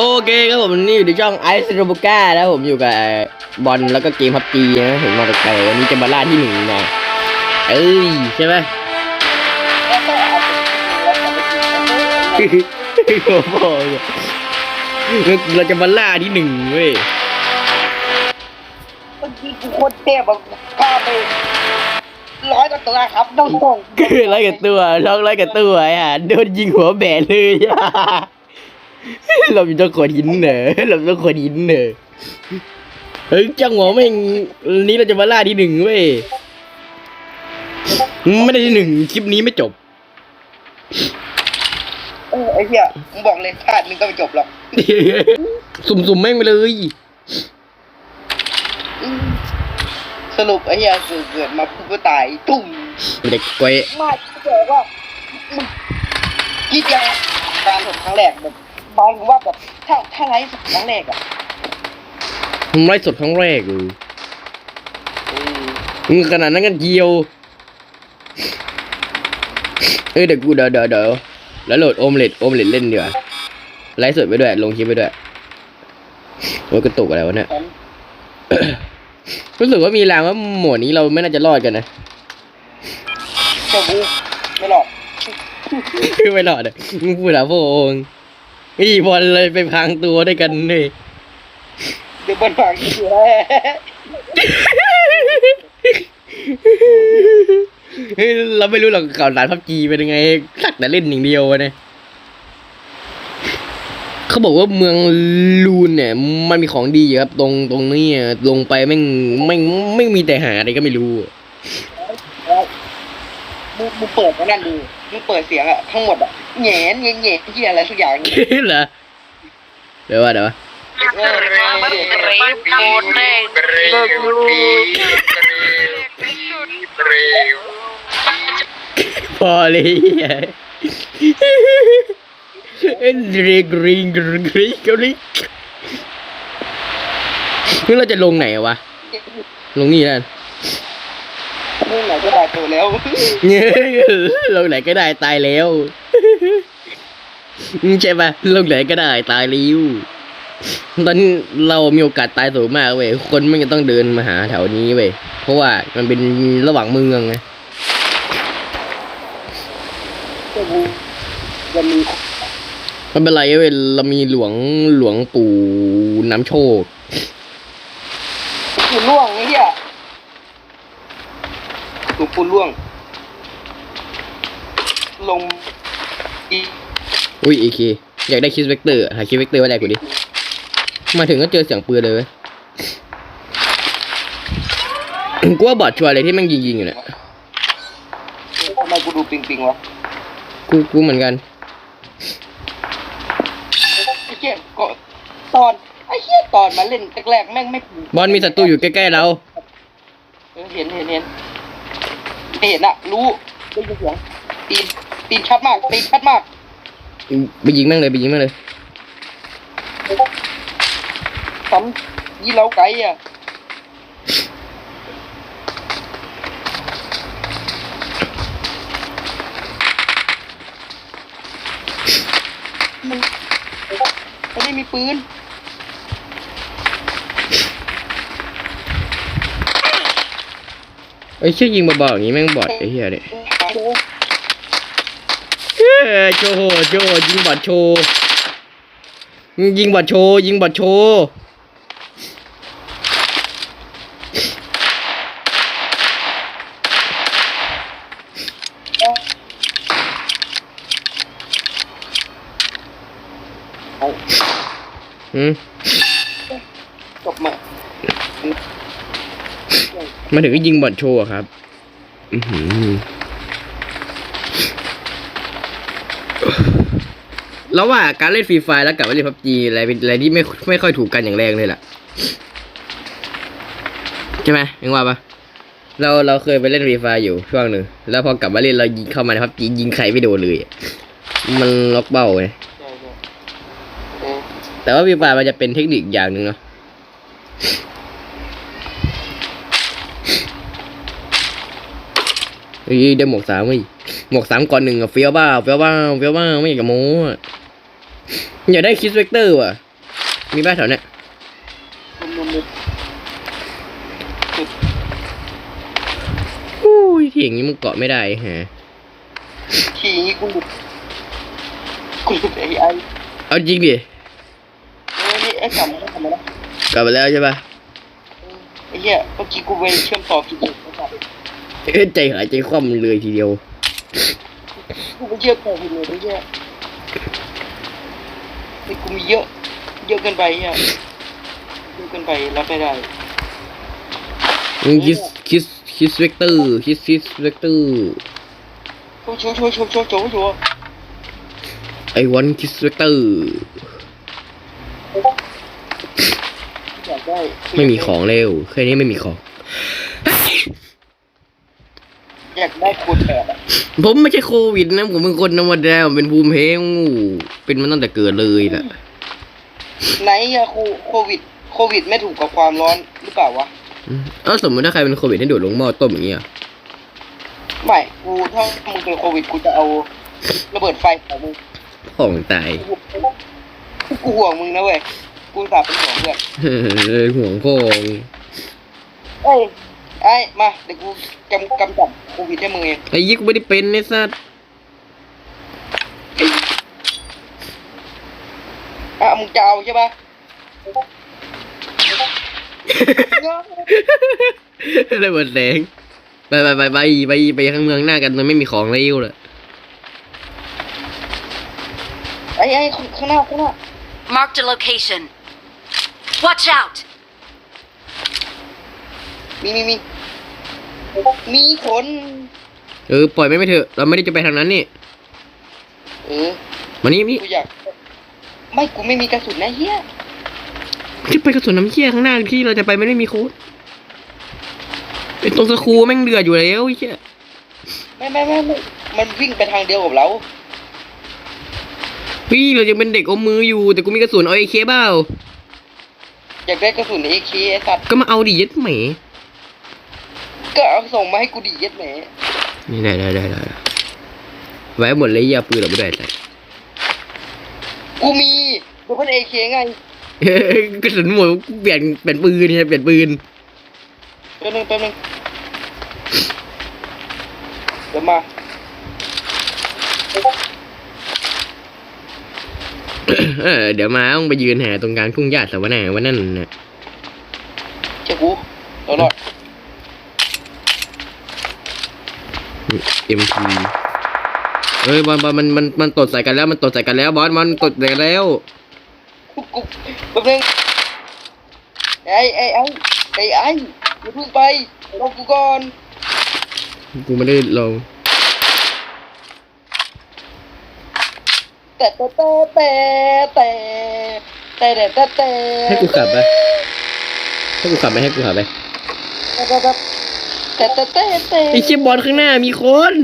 โอเคครับผมนี่อยู่ในช่องไอซ์โรบก้าแล้วผมอยู่กับบอลแล้วก็เกมพับจีนะผมมาแปลกๆวันนี้จะมาล่าที่หนึ่งนะเอ้ยใช่ไหมโอ้โหเราจะมาล่าที่หนึ่งเว้ยเมื่อกี้กูโคตรเทพอะพาไปร้อยกว่าตัวครับน้องส่งคือร้อยกับตัวร้องร้อยกับตัวไอ้ห่าโดนยิงหัวแบนเลย เรามีต้องขวดหินเหนอเราต้องขวดหินเหนอเฮ้ยจังหวะแม่งวันนี้เราจะมาล่าที่หนึ่งเว้ยไม่ได้ที่หนึ่งคลิปนี้ไม่จบ เออไอ้เหี้ยมึงบอกเลยพลาดมึงก็ไม่จบหรอก สุ่มๆแม่งไปเลยอืมสรุปไอ้เหี้ยเกิดเกิดมาพูดก็ตายตุ่มเด็กกวยมากเจอว่ามึงคิดยังการถมครั้งแรกแบบ หมายถึงว่าแบบถ้าถ้าไงสุดครั้งแรกอะผมไล่สดครั้งแรกเลยเออมึงขนาดนั้นกันเดียว เอ้ยเดี๋ยวกูเดี๋ยวเดี๋ยวเดี๋ยวแล้วโหลดโอมเล็ตโอมเล็ตเล่นดีกว่าไลฟ์สดไปด้วยลงคลิปไปด้วยโอ้ยกระตุกอะไรวะเนี่ยฉันรู้สึกว่ามีแรงว่าหมวดนี้เราไม่น่าจะรอดกันนะเจ้ากูไม่หรอกไม่รอดอะมึงพูดหาพระอง ค์อีบอลเลยไปพังตัวด้วยกันเลยเดี๋ยวบนฝั่งที่อยู่แล้วเฮ้ยเราไม่รู้หรอกข่าวสารพับจีเป็นยังไงสักแต่เล่นอย่างเดียวอะเนี่ยเขาบอกว่าเมืองลูนเนี่ย มันมีของดีอยู่ครับ ตรงตรงนี้อะลงไปแม่งไม่งไม่มีแต่หาอะไรก็ไม่รู้อะ มึงมึงเปิดมานั่นดูมึงเปิดเสียงอะทั้งหมดอะแหงนแหงนแหงนที่อะไรสักอย่างเหรอเดี๋ยวว่าเดี๋ยวว่าเออมันเร็วโคตรแรงเลิกดูพอเลยเอ็นริกริงกริงกริงกริงนี่เราจะลงไหนอะวะ ลงนี่นั่นมึ งไหนก็ได้ตัวแล้วเงี้ยลงไหนก็ได้ตายแล้วใช่ปะลงไหนก็ได้ตายแล้วตอนนี้เรามีโอกาสตายสูงมากเว้ยคนไม่จะต้องเดินมาหาแถวนี้เว้ยเพราะว่ามันเป็นระหว่างเมืองไงเจ้ากูจะมีไม่เป็นไรเว้ยเรามีหลวงหลวงปู่น้ำโชคปูล่วง ไอ้เหี้ยหลวงปูล่วง ลงอีอุ้ยเอเคอยากได้คิสเวกเตอร์หาคิสเวกเตอร์ไว้ได้กูดิ มาถึงก็เจอเสียงปืนเลยเว้ย กูว่าบอดชัวร์เลยที่แม่งยิงยิงๆอยู่เนี่ยทำไมกูดูปิงปิงวะกูกูเหมือนกัน ไอ้เหี้ยก็ตอนไอ้เหี้ยตอนมาเล่นแรกๆแม่งไม่บอลมีศัตรูอยู่ใกล้ๆเรา เออเห็นเห็นเห็น ไม่เห็นอะรู้ได้ยินเสียงตีนตีนชัดมากตีนชัดมากไปยิงแม่งเลยไปยิงแม่งเลยซ้ำยี่เล้าไก่อะมันมันไม่มีปืน ไอ้ยเชื่อยิงเบาๆอย่างงี้แม่งบอดไอ้เหี้ยเนี่ยโอ้เอ้ยโชว์โชว์ยิงบอดโชว์ยิงบอดโชว์ยิงบอดโชว์อืม จบมา มาถึงก็ยิงบอดโชว์ครับ อืแล้วว่าการเล่นฟรีไฟแล้วกลับมาเล่นพับจีอะไรเป็นอะไรที่ไม่ไม่ค่อยถูกกันอย่างแรงเลยล่ะ ใช่ไหมยังว่าปะเราเราเคยไปเล่นฟรีไฟอยู่ช่วงหนึ่งแล้วพอกลับมาเล่นเรายิงเข้ามาในพับจียิงใครไม่โดนเลย มันล็อกเบ้าไงใช่ใช่เออแต่ว่าฟรีไฟมันจะเป็นเทคนิคอย่างหนึ่งเนาะ เฮ้ยได้หมวกสามเว้ยหมวกสามก่อนหนึ่งอะเฟี้ยวบ้าเฟี้ยวบ้าเฟี้ยวบ้าไม่อยากจะโม้อะอยากได้คิสเวกเตอร์ว่ะ มีบ้านแถวเนี้ยมุมมุมอุ้ยที่อย่างนี้มึงเกาะไม่ได้ฮะทีนี้กูหลุดกูหลุดไอ้ไอ้เอาจริงดิเออนี่ไอ้กำมันทำไมนะกลับมาแล้วใช่ปะไอ้เหี้ยเมื่อกี้กูไปเชื่อมต่อผิดอีกไอ้สัสเอ้ย ใจหายใจคว่ำเลยทีเดียวกูไปเชื่อมต่อผิดเลยไอ้เหี้ยไอ้กูมีเยอะ เยอะเกินไปเหี้ยเยอะเกินไปรับไม่ได้มึงคิสคิสคิสเวกเตอร์คิสคิสเวกเตอร์โชว์โชว์โชว์โชว์โชว์โชว์โชว์ไอวันคิสเวกเตอร์อยากได้ไม่มีของเร็วแค่นี้ไม่มีของ อยากได้คูณแปดอะผมไม่ใช่โควิดนะ ผมเป็นคนธรรมดาผมเป็นภูมิแพ้งูเป็นมาตั้งแต่เกิดเลยนะไหนอะโคโควิด โควิดไม่ถูกกับความร้อนหรือเปล่าวะอืมเอ้าสมมติถ้าใครเป็นโควิดให้โดดลงหม้อต้มอย่างเงี้ยไม่กูถ้ามึงเป็นโควิดกูจะเอาระเบิดไฟของมึงพ่องตาย กูห่วงมึงนะเว้ย กูสาบเป็นห่วงเพื่อนเออห่วงพ่องเอ้ย ไอ้มาเดี๋ยวกูกำกำจัดโควิดให้มึงเองไอ้ยิกไม่ได้เป็นไอ้สัสอะมึงจะเอาใช่ปะอะไรหมดแดงไปไปไปไปไปไปข้างเมืองหน้ากันมันไม่มีของเร็วเลยไอ้ไอ้ข้างหน้าข้างหน้า Marked a location. Watch out! มีมีมีมีคน เออปล่อยไม่ไปเถอะ เราไม่ได้จะไปทางนั้นนี่ เออ มานี่นี่กูอยาก ไม่กูไม่มีกระสุนนะเฮียที่ไปกระสุนน้ำเชี่ยข้างหน้าที่เราจะไปไม่ได้มีโค้ดเป็นตรงสครูแม่งเดือดอยู่แล้วไอ้เชี่ยไม่ไม่ไม่ไม่มันวิ่งไปทางเดียวกับเรา พี่เรายังเป็นเด็กอมมืออยู่ แต่กูมีกระสุนเอาไอเคเปล่าอยากได้กระสุนเอเคไอ้สัตว์ก็มาเอาดิยัดแหม ก็เอาส่งมาให้กูดีเย็ดแหมนี่ได้ได้ได้ได้ไว้หมดเลยอย่าปืนเราไม่ได้แต่กูมีดูเพื่อนเอเคไงกระสุนหมดเปลี่ยนเปลี่ยนปืนเนี่ยเปลี่ยนปืนแป๊บนึงแป๊บนึงเดี๋ยวมาเออเดี๋ยวมาต้องไปยืนหาตรงกลางทุ่งหญ้าสวนาวันนั่นน่ะเจ้ากูรอรอด เอ็มพีเฮ้ยบอลบอลมันมันมันตดใส่กันแล้วมันตดใส่กันแล้วบอลมันตดใส่กันแล้วกูกูแป๊บนึงไอ้ไอ้ไอ้ไอ้ไอ้อย่าเพิ่งไปรอกูก่อนกูไม่ได้ลองแต่แต่แต่แต่แต่แต่แต่แต่ให้กูขับไปให้กูขับไปให้กูขับไป แต่แต่แต่แต่แต่แต่ไอ้เชี่ยบอลข้างหน้ามีคน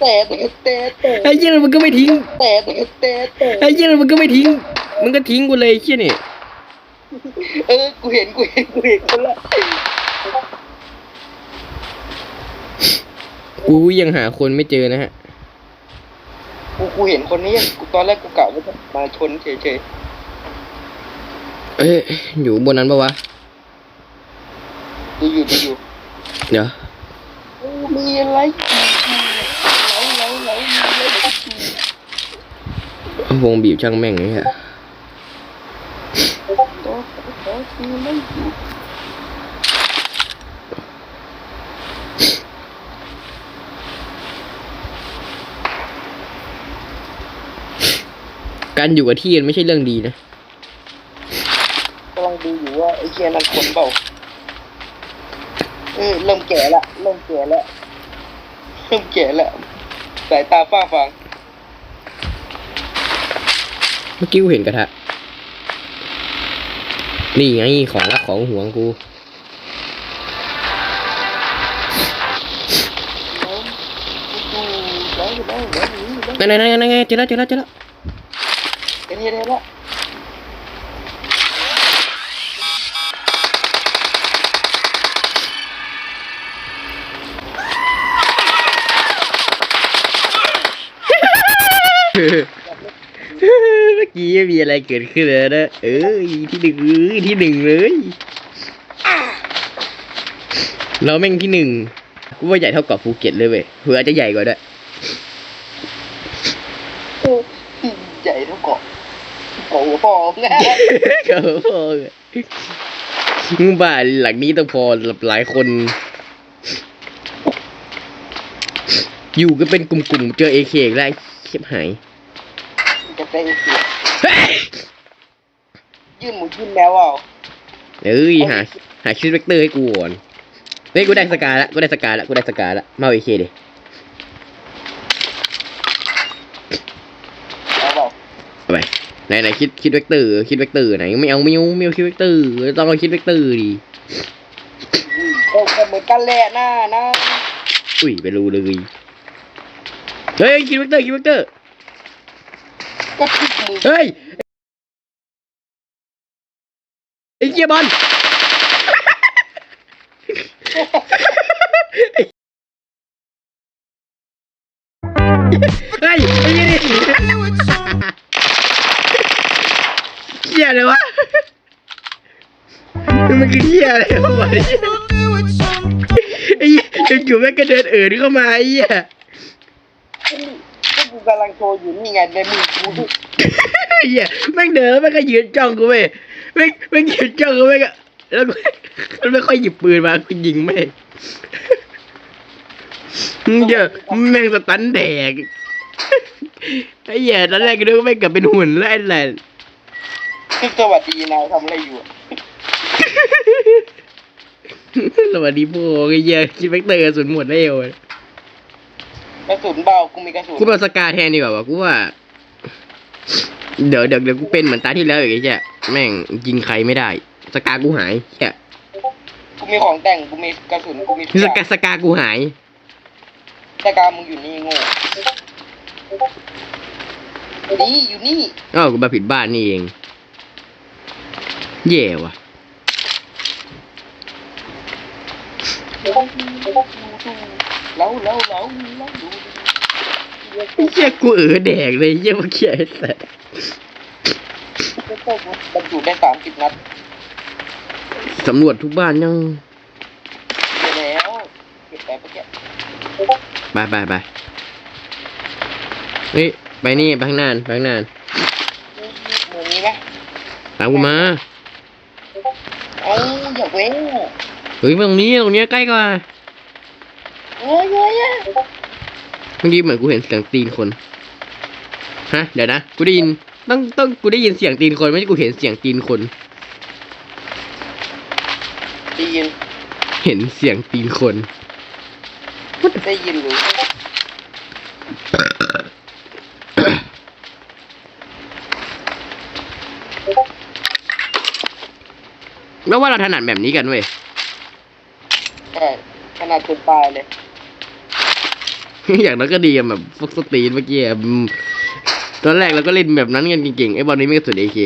แต่แต่แต่แต่ไอ้เชี่ยมันก็ไม่ทิ้งแต่แต่แต่แต่ไอ้เชี่ยมันก็ไม่ทิ้ง มันก็ทิ้งกูเลยไอ้เชี่ยนี่เออกูเห็นกูเห็นกูเห็นคนละกูยังหาคนไม่เจอนะฮะกูกูเห็นคนนี้กูตอนแรกกูกะว่าจะมาชนเฉยเอ้ยอยู่บนนั้นปะวะๆดูอยู่ดูอยู่ เดี๋ยวมีอะไรไหลไหลไหลมีอะไรอยู่วงบีบช่างแม่งนี่ฮะโต๊ะโต๊ะมีไม่อยู่การอยู่กับที่มันไม่ใช่เรื่องดีนะกำลังดูอยู่ว่าไอ้เชียนันคนเปล่า เออเริ่มแก่ละเริ่มแก่ละเริ่มแก่ละสายตาฝ้าฟางเมื่อกี้กูเห็นกระทะ นี่ไงของรักของหวงกูแล้วดูแล้วแล้วแล้วแล้วนั่นนั่นนั่นนั่นไงเจอแล้วเจอแล้วเจอแล้วเห็นเห็นเห็ นละกี้ไม่มีอะไรเกิดขึ้นเลยนะเอ้ยที่หนึ่งเอ้ยที่หนึ่งเลยเราแม่งที่หนึ่งกูว่าใหญ่เท่ากับภูเก็ตเลยเว้ยเผื่ออาจจะใหญ่กว่าด้วยเออใหญ่เท่าเกาะโอ้โหพอแน่ก็พอเลยมึงบ้านหลังนี้ต้องพอสำหรับหลายคน อยู่กันเป็นกลุ่มๆเจอเอเคอีกแล้ว เข็บหายจะได้เสียยื่นหมูยื่นแมวเอาเอ้ยหาหาชุดเวกเตอร์ให้กูก่อนเฮ้ยกูได้สกาละกูได้สกาละกูได้สกาละมาเอาเอเคดิเอาเปล่าเอาไปไหนไหนคิดคิดเวกเตอร์คิดเวกเตอร์ไหนไม่เอาไม่เอาไม่เอาคิดเวกเตอร์ต้องเอาคิดเวกเตอร์ดิอืมก็ก็เหมือนกันแหละหน้านะอุ้ยไปรู้เลย เฮ้ยคิดเวกเตอร์คิดเวกเตอร์ก็คิดมือเฮ้ยไอ้เกียบอลเฮ้ยไอ้เหี้ยนี่เหี้ยเลยวะมันคือเหี้ยอะไรวะไอ้เหี้ยอยู่ๆแม่งก็เดินเอ่นเข้ามาไอ้เหี้ย ก็กูกำลังโชว์อยู่นี่ไงในมือกูไอ้เหี้ยแม่งเดินแล้วแม่งก็ยืนจ้องกูเว้ยแม่งแม่งยืนจ้องกูแม่งก็แล้วกูแล้วไม่ค่อยหยิบปืนมากูยิงแม่งมึงเจอแม่งสตันแดกไอ้เหี้ยตอนแรกก็นึกว่าแม่งกลับเป็นหุ่นแล้วไอ้แหละสวัสดีนายทำอะไรอยู่อะสวัสดีพวกไอ้เหี้ยคิดแม็กเตอร์กระสุนหมดแล้ว กระสุนเบากูมีกระสุนกูเอาสกาแทนดีกว่าวะกูว่า เดี๋ยวเดี๋ยวเดี๋ยวกูเป็นเหมือนตาที่แล้วอีกไอ้เหี้ยแม่งยิงใครไม่ได้ สกากูหายเหี้ยกูมีของแต่งกูมีกระสุนกูมีทุกอสย่างกาสกากูหาย แต่การมึงอยู่นี่โง่นี่อยู่นี่อ้าวกูมาผิดบ้านนี่เองแย่ว่ะ แล้วแล้วแล้วแล้วดูไอ้เหี้ยกูเออแดกเลยไอ้เหี้ยเมื่อกี้ไอ้สัสบรรจุได้สามสิบนัดสำรวจทุกบ้านยังไปแล้วเก็บไปเมื่อกี้ไปไปไปเฮ้ยไปนี่ไปข้างหน้าไปข้างหน้าเมืองนี้ไหมตามกูมาเอ้าอยากเว้ง เฮ้ยตรงนี้ตรงนี้ใกล้กว่า เฮ้ยเฮ้ยเมื่อกี้เหมือนกูเห็นเสียงตีนคน ฮะ เดี๋ยวนะ กูได้ยิน ต้องต้องกูได้ยินเสียงตีนคนไม่ใช่กูเห็นเสียงตีนคน ได้ยิน เห็นเสียงตีนคน ได้ยินหรือแล้วว่าเราถนัดแบบนี้กันเว้ยใช่ขนาดจนตายเลย อย่างนั้นก็ดีอะแบบฟกสตรีนเมื่อกี้อะอืมตอนแรกเราก็เล่นแบบนั้นกันเก่งๆไอ้บอลนี้ไม่กระสุนเอเค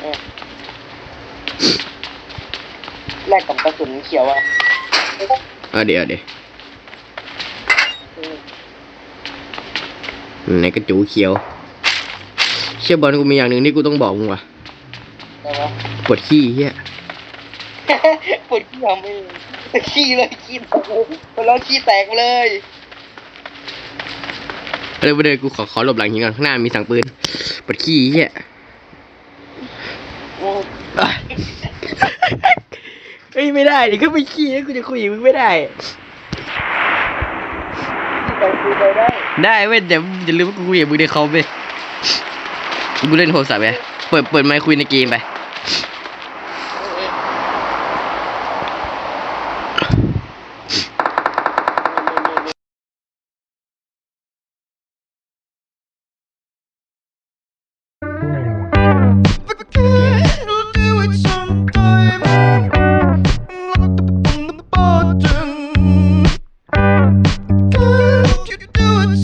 เออแลกกับกระสุนเขียวอะเอาเดี๋ยวเดี๋ยวอืมไหนกระจูเขียว เชื่อบอลกูมีอย่างหนึ่งที่กูต้องบอกมึงว่ะได้ไหมปวดขี้เฮีย ปวดขี้ยังไม่ขี้เลยขี้แตกเลยแล้วขี้แตกเลยเดี๋ยวเดี๋ยวกูขอขอหลบหลังหินก่อนข้างหน้ามีสังปืนปวดขี้เฮียอืมเฮ้ยไม่ได้เดี๋ยวก็ไปขี้แล้วกูจะคุยกับมึงไม่ได้แต่คุยไปได้ได้เว้ยแต่อย่าลืมว่ากูคุยกับมึงในคอมเว้ยกูเล่นโทรศัพท์ไปเปิดเปิดไมค์คุยในเกมไป